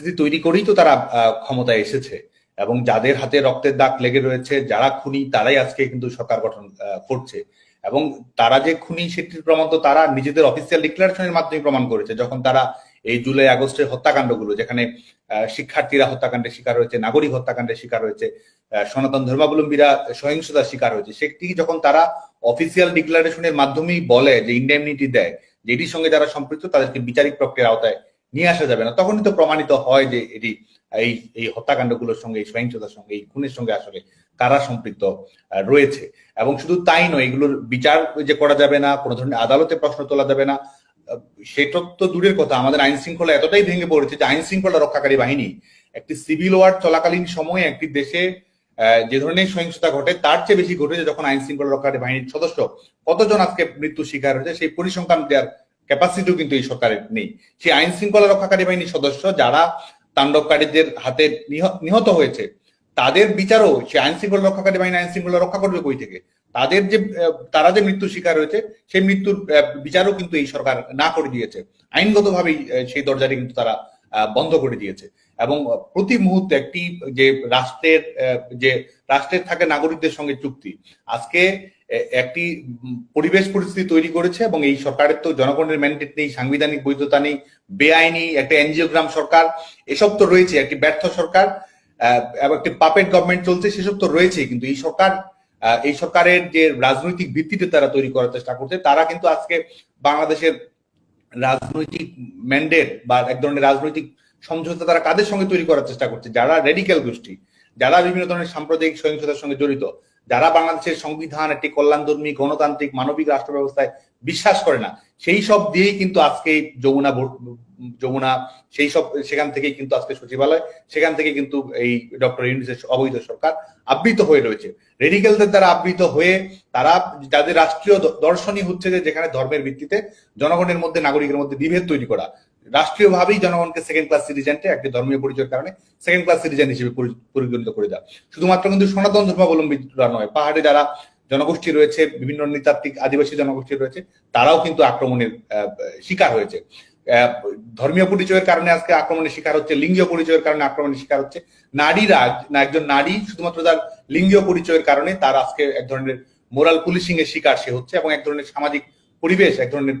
পরিস্থিতি তৈরি করেই তো তারা ক্ষমতায় এসেছে। এবং যাদের হাতে রক্তের দাগ লেগে রয়েছে, যারা খুনি, তারাই আজকে কিন্তু সরকার গঠন করছে। এবং তারা যে খুনি, সেটির প্রমাণ তো তারা নিজেদের অফিসিয়াল ডিক্লারেশনের মাধ্যমে প্রমাণ করেছে। যখন তারা এই জুলাই, আগস্টের হত্যাকাণ্ডগুলো, যেখানে শিক্ষার্থীরা হত্যাকাণ্ডের শিকার হয়েছে, নাগরিক হত্যাকাণ্ডের শিকার হয়েছে সনাতন ধর্মাবলম্বীরা সহিংসতার শিকার হয়েছে, সেটি যখন তারা অফিসিয়াল ডিক্লারেশনের মাধ্যমেই বলে যে ইন্ডেমনিটি দেয়, যেটির সঙ্গে যারা সম্পৃক্ত, তাদেরকে বিচারিক প্রক্রিয়ার আওতায় নিয়ে আসা যাবে না। তখনই তো প্রমাণিত হয় যে এটি এই এই হত্যাকাণ্ডগুলোর সঙ্গে, এই সহিংসতার সঙ্গে, এই খুনের সঙ্গে আসলে কারা সম্পৃক্ত রয়েছে। এবং শুধু তাই নয়, এগুলোর বিচার যে করা যাবে না, কোনো ধরনের আদালতে প্রশ্ন তোলা যাবে না। সেটা তো দূরের কথা। আমাদের আইন শৃঙ্খলা এতটাই ভেঙে পড়েছে যে আইন শৃঙ্খলা রক্ষাকারী বাহিনী একটি সিভিল ওয়ার চলাকালীন সময়ে একটি দেশে যে ধরনের সহিংসতা ঘটে, তার চেয়ে বেশি ঘটেছে যখন আইন শৃঙ্খলা রক্ষাকারী বাহিনীর সদস্য কতজন আজকে মৃত্যু শিকার হয়েছে, সেই পরিসংখ্যান দেওয়ার ক্যাপাসিটিও কিন্তু এই সরকারের নেই। সেই আইন শৃঙ্খলা রক্ষাকারী বাহিনীর সদস্য যারা তাণ্ডবকারীদের হাতে নিহ- নিহত হয়েছে, তাদের বিচারও সে আইন শৃঙ্খলা রক্ষাকারী বাহিনী আইন শৃঙ্খলা রক্ষা করবে কই থেকে? তাদের যে তারা যে মৃত্যু শিকার হয়েছে, সেই মৃত্যুর বিচারও কিন্তু এই সরকার না করে দিয়েছে। আইনগতভাবেই সেই দরজাটি কিন্তু তারা বন্ধ করে দিয়েছে। এবং প্রতি মুহূর্তে একটি, যে রাষ্ট্রের যে রাষ্ট্রের থাকে নাগরিকদের সঙ্গে চুক্তি। আজকে একটি পরিবেশ পরিস্থিতি তৈরি করেছে এবং এই সরকারের তো জনগণের ম্যান্ডেট নেই, সাংবিধানিক বৈধতা নেই, বেআইনি, একটা এনজিওগ্রাম সরকার, এসব তো রয়েছে, একটি ব্যর্থ সরকার একটি পাপেট গভর্নমেন্ট চলছে, সেসব তো রয়েছে, কিন্তু এই সরকার এই সরকারের যে রাজনৈতিক ভিত্তিতে তারা তৈরি করার চেষ্টা করছে, তারা কিন্তু আজকে বাংলাদেশের রাজনৈতিক ম্যান্ডেট বা এক ধরনের রাজনৈতিক সমঝোতা তারা কাদের সঙ্গে তৈরি করার চেষ্টা করছে? যারা রেডিক্যাল গোষ্ঠী, যারা বিভিন্ন ধরনের সাম্প্রদায়িক সহিংসতার সঙ্গে জড়িত, যারা বাংলাদেশের সংবিধান একটি কল্যাণধর্মী, গণতান্ত্রিক, মানবিক রাষ্ট্র ব্যবস্থায় বিশ্বাস করে না, সেই সব দিয়েই কিন্তু আজকে যমুনা যমুনা, সেই সব, সেখান থেকেই কিন্তু আজকে সচিবালয়, সেখান থেকে কিন্তু এই ডক্টর ইউনিসের অবৈধ সরকার আবৃত হয়ে রয়েছে। রেডিক্যালদের দ্বারা আবৃত হয়ে তারা যাদের রাষ্ট্রীয় দর্শনই হচ্ছে যে যেখানে ধর্মের ভিত্তিতে জনগণের মধ্যে, নাগরিকের মধ্যে বিভেদ তৈরি করা রাষ্ট্রীয়ভাবেই জনগণকে সেকেন্ড ক্লাস সিটিজেনকে একটি ধর্মীয় পরিচয়ের কারণে সেকেন্ড ক্লাস সিটিজেন হিসেবে পরিগণিত করে দেওয়া। শুধুমাত্র কিন্তু সনাতন ধর্মাবলম্বীরা নয়, পাহাড়ে যারা জনগোষ্ঠী রয়েছে, বিভিন্ন নৃতাত্ত্বিক আদিবাসী জনগোষ্ঠী রয়েছে, তারাও কিন্তু আক্রমণের শিকার হয়েছে। ধর্মীয় পরিচয়ের কারণে আজকে আক্রমণের শিকার হচ্ছে, লিঙ্গীয় পরিচয়ের কারণে আক্রমণের শিকার হচ্ছে। নারীরা, না একজন নারী, শুধুমাত্র তার লিঙ্গীয় পরিচয়ের কারণে তার আজকে এক ধরনের মোরাল পুলিশিং এর শিকার সে হচ্ছে এবং এক ধরনের সামাজিক পরিবেশ, এক ধরনের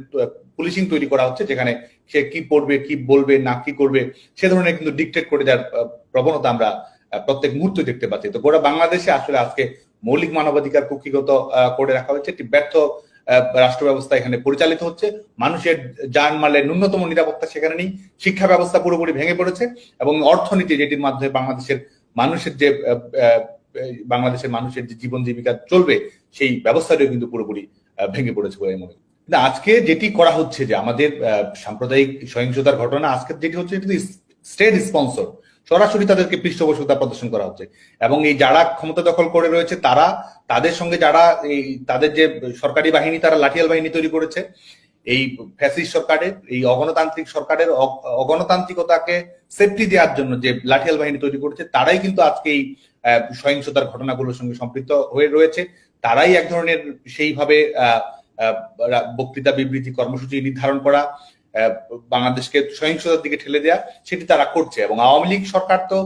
পুলিশিং তৈরি করা হচ্ছে যেখানে সে কি পড়বে, কি বলবে, না কি করবে, সে ধরনের কিন্তু ডিকটেট করে যার প্রবণতা আমরা প্রত্যেক মুহূর্তে দেখতে পাচ্ছি। তো গোটা বাংলাদেশে আসলে আজকে মৌলিক মানবাধিকার কুক্ষিগত করে রাখা হয়েছে। একটি ব্যর্থ রাষ্ট্র ব্যবস্থা এখানে পরিচালিত হচ্ছে। মানুষের জানমালের ন্যূনতম নিরাপত্তা সেখানে নেই। শিক্ষা ব্যবস্থা পুরোপুরি ভেঙে পড়েছে এবং অর্থনীতি যেটির মাধ্যমে বাংলাদেশের মানুষের যে বাংলাদেশের মানুষের যে জীবন জীবিকা চলবে, সেই ব্যবস্থাটিও কিন্তু পুরোপুরি ভেঙে পড়েছে বলে মনে করি। আজকে যেটি করা হচ্ছে যে আমাদের সাম্প্রদায়িক সহিংসতার ঘটনা আজকে যেটি হচ্ছে স্টেট স্পন্সর সরাসরি তাদেরকে পৃষ্ঠপোষকতা প্রদর্শন করা হচ্ছে। এবং এই যারা ক্ষমতা দখল করে রয়েছে তারা তাদের সঙ্গে যারা এই তাদের যে সরকারি বাহিনী তারা লাঠিয়াল বাহিনী তৈরি করেছে এই ফ্যাসিস্ট সরকারের এই অগণতান্ত্রিক সরকারের অগণতান্ত্রিকতাকে সেফটি দেওয়ার জন্য যে লাঠিয়াল বাহিনী তৈরি করেছে তারাই কিন্তু আজকে এই সহিংসতার ঘটনাগুলোর সঙ্গে সম্পৃক্ত হয়ে রয়েছে। তারাই এক ধরনের সেইভাবে আহ, বক্তৃতা, বিবৃতি, কর্মসূচি নির্ধারণ করা বাংলাদেশকে সহিংসতার দিকে ঠেলে দেওয়া সেটি তারা করছে। এবং আওয়ামী লীগ সরকার তো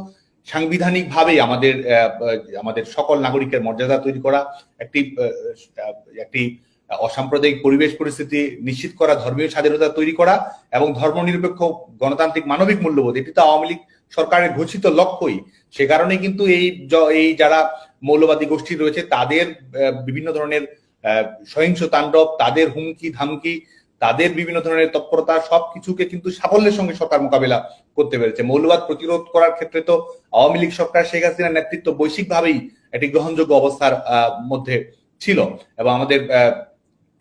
সাংবিধানিক ভাবেই আমাদের আমাদের সকল নাগরিকের মর্যাদা তৈরি করা, একটি একটি অসাম্প্রদায়িক পরিবেশ পরিস্থিতি নিশ্চিত করা, ধর্মীয় স্বাধীনতা তৈরি করা এবং ধর্মনিরপেক্ষ গণতান্ত্রিক মানবিক মূল্যবোধ, এটি তো আওয়ামী লীগ সরকারের ঘোষিত লক্ষ্যই। সে কারণে কিন্তু এই এই যারা মৌলবাদী গোষ্ঠী রয়েছে, তাদের বিভিন্ন ধরনের সহিংস তাণ্ডব, তাদের হুমকি, ধামকি, তাদের বিভিন্ন ধরনের তৎপরতা, সবকিছুকে কিন্তু সাফল্যের সঙ্গে সরকার মোকাবেলা করতে পেরেছে। মৌলবাদ প্রতিরোধ করার ক্ষেত্রে তো আওয়ামী লীগ সরকার শেখ হাসিনার নেতৃত্ব বৈশ্বিকভাবেই একটি গ্রহণযোগ্য অবস্থার মধ্যে ছিল। এবং আমাদের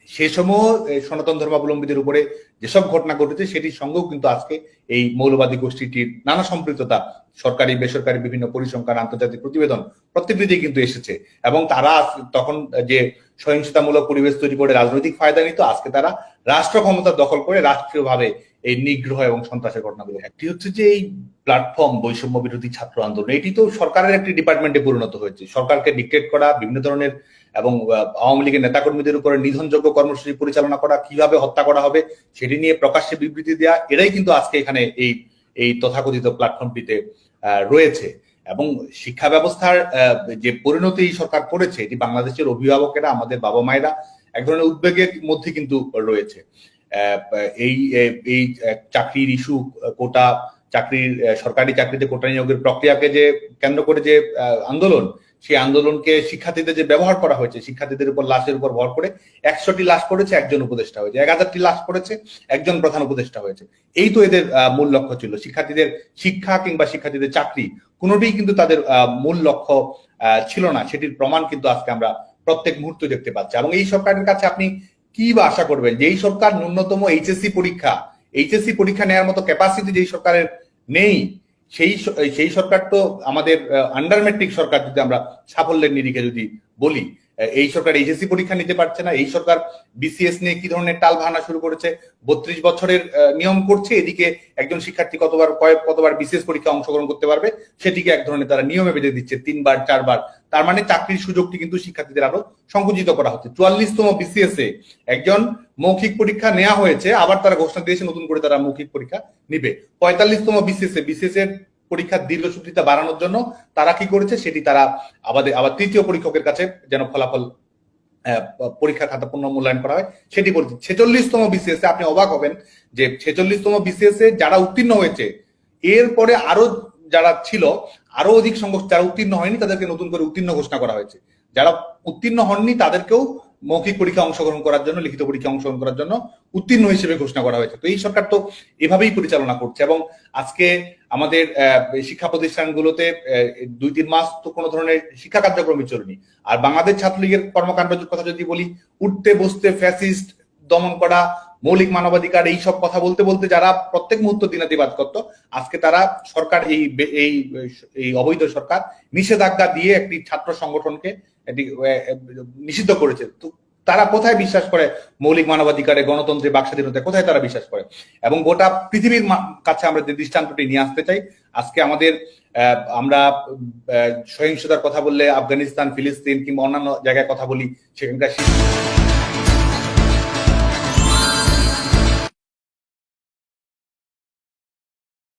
সে সময় সনাতন ধর্মাবলম্বীদের উপরে যেসব ঘটনা ঘটেছে সেটির সঙ্গেও কিন্তু আজকে এই মৌলবাদী গোষ্ঠীটির নানা সম্পৃক্ততা, সরকারি, বেসরকারি বিভিন্ন পরিসংখ্যান, আন্তর্জাতিক প্রতিবেদন প্রত্যেকটিতেই কিন্তু এসেছে। এবং তারা তখন যে সহিংসতামূলক পরিবেশ তৈরি করে রাজনৈতিক ফায়দা নিত, আজকে তারা রাষ্ট্র ক্ষমতা দখল করে রাষ্ট্রীয়ভাবে এই নিগ্রহ এবং সন্ত্রাসের ঘটনাগুলো একটি হচ্ছে যে এই প্ল্যাটফর্ম বৈষম্য বিরোধী ছাত্র আন্দোলন, এটি তো সরকারের একটি ডিপার্টমেন্টে পরিণত হয়েছে। সরকারকে ডিক্টেট করা, বিভিন্ন ধরনের এবং আওয়ামী লীগের নেতাকর্মীদের উপরে নিধনযোগ্য কর্মসূচি পরিচালনা করা, কীভাবে হত্যা করা হবে, সেটি নিয়ে প্রকাশ্যে বিবৃতি দেওয়া এরাই কিন্তু আজকে এখানে এই এই তথাকথিত প্ল্যাটফর্মটিতে রয়েছে। এবং শিক্ষা ব্যবস্থার যে পরিণতি সরকার করেছে, এটি বাংলাদেশের অভিভাবকেরা, আমাদের বাবা মায়েরা এক ধরনের উদ্বেগের মধ্যে কিন্তু রয়েছে। এই এই চাকরির ইস্যু কোটা, চাকরির সরকারি চাকরিতে কোটা নিয়োগের প্রক্রিয়াকে যে কেন্দ্র করে যে আন্দোলন সেই আন্দোলনকে শিক্ষার্থীদের যে ব্যবহার করা হয়েছে, শিক্ষার্থীদের উপর লাশের উপর ভর করে একশোটি লাশ পড়েছে, একজন উপদেষ্টা হয়েছে, এক হাজারটি লাশ পড়েছে, একজন প্রধান উপদেষ্টা হয়েছে। এই তো এদের মূল লক্ষ্য ছিল। শিক্ষার্থীদের শিক্ষা কিংবা শিক্ষার্থীদের চাকরি কোনোটিই কিন্তু তাদের মূল লক্ষ্য ছিল না। সেটির প্রমাণ কিন্তু আজকে আমরা প্রত্যেক মুহূর্তে দেখতে পাচ্ছি। এবং এই সরকারের কাছে আপনি কি বা আশা করবেন যে এই সরকার ন্যূনতম এইচএসসি পরীক্ষা এইচএসসি পরীক্ষা নেওয়ার মতো ক্যাপাসিটি যেই সরকারের নেই সেই সেই সরকার তো আমাদের আন্ডার মেট্রিক সরকার যদি আমরা সাফল্যের নিরিখে যদি বলি এই সরকার এইচএসসি পরীক্ষা নিতে পারছে না। এই সরকার বিসিএস নিয়ে কি ধরনের টাল ভাঙা শুরু করেছে? বত্রিশ বছরের নিয়ম করছে। এদিকে একজন শিক্ষার্থী কতবার, কয়েক, কতবার বিসিএস পরীক্ষা অংশগ্রহণ করতে পারবে? সেটিকে এক ধরনের তারা নিয়মে বেঁধে দিচ্ছে, তিনবার, চারবার। তার মানে চাকরির সুযোগটি কিন্তু শিক্ষার্থীদের আরও সংকুচিত করা হচ্ছে। চুয়াল্লিশতম বিসিএস এ একজন মৌখিক পরীক্ষা নেওয়া হয়েছে, আবার তারা ঘোষণা দিয়েছে নতুন করে তারা মৌখিক পরীক্ষা নিবে। পঁয়তাল্লিশতম বিসিএস এ বিসিএস এর পরীক্ষার দীর্ঘসূত্রিতা বাড়ানোর জন্য তারা কি করেছে সেটি তারা আমাদের, আবার তৃতীয় পরীক্ষকের কাছে যেন ফলাফল পরীক্ষা খাতা পুনঃ মূল্যায়ন করা হয়, সেটি বলছে ছেচল্লিশতম বিসিএস এ আপনি অবাক হবেন যে ছেচল্লিশতম বিসিএস এ যারা উত্তীর্ণ হয়েছে, এরপরে আরও যারা ছিল, আরও অধিক সংখ্যক যারা উত্তীর্ণ হয়নি তাদেরকে নতুন করে উত্তীর্ণ ঘোষণা করা হয়েছে। যারা উত্তীর্ণ হননি তাদেরকেও মৌখিক পরীক্ষা অংশগ্রহণ করার জন্য, লিখিত পরীক্ষা অংশগ্রহণ করার জন্য উত্তীর্ণ হিসেবে ঘোষণা করা হয়েছে। তো এই সরকার তো এভাবেই পরিচালনা করছে এবং আজকে আমাদের শিক্ষা প্রতিষ্ঠানগুলোতে দুই তিন মাস তো কোনো ধরনের শিক্ষা কার্যক্রমই চলেনি। আর বাংলাদেশ ছাত্রলীগের কর্মকাণ্ডের কথা যদি বলি, উঠতে, বসতে, ফ্যাসিস্ট, দমন করা, মৌলিক মানবাধিকার, এই সব কথা বলতে বলতে যারা প্রত্যেক মুহূর্ত দিনাতিবাদ করতো, আজকে তারা সরকার এই এই অবৈধ সরকার নিষেধাজ্ঞা দিয়ে একটি ছাত্র সংগঠনকে নিষিদ্ধ করেছে। তারা কোথায় বিশ্বাস করে মৌলিক মানবাধিকারে, গণতন্ত্রে বাক স্বাধীনতায় কোথায় তারা বিশ্বাস করে? এবং গোটা পৃথিবীর কাছে আমরা যে দৃষ্টান্তটি নিয়ে আসতে চাই, আজকে আমাদের আমরা সহিংসতার কথা বললে আফগানিস্তান, ফিলিস্তিন কিংবা অন্যান্য জায়গায় কথা বলি, সেখানকার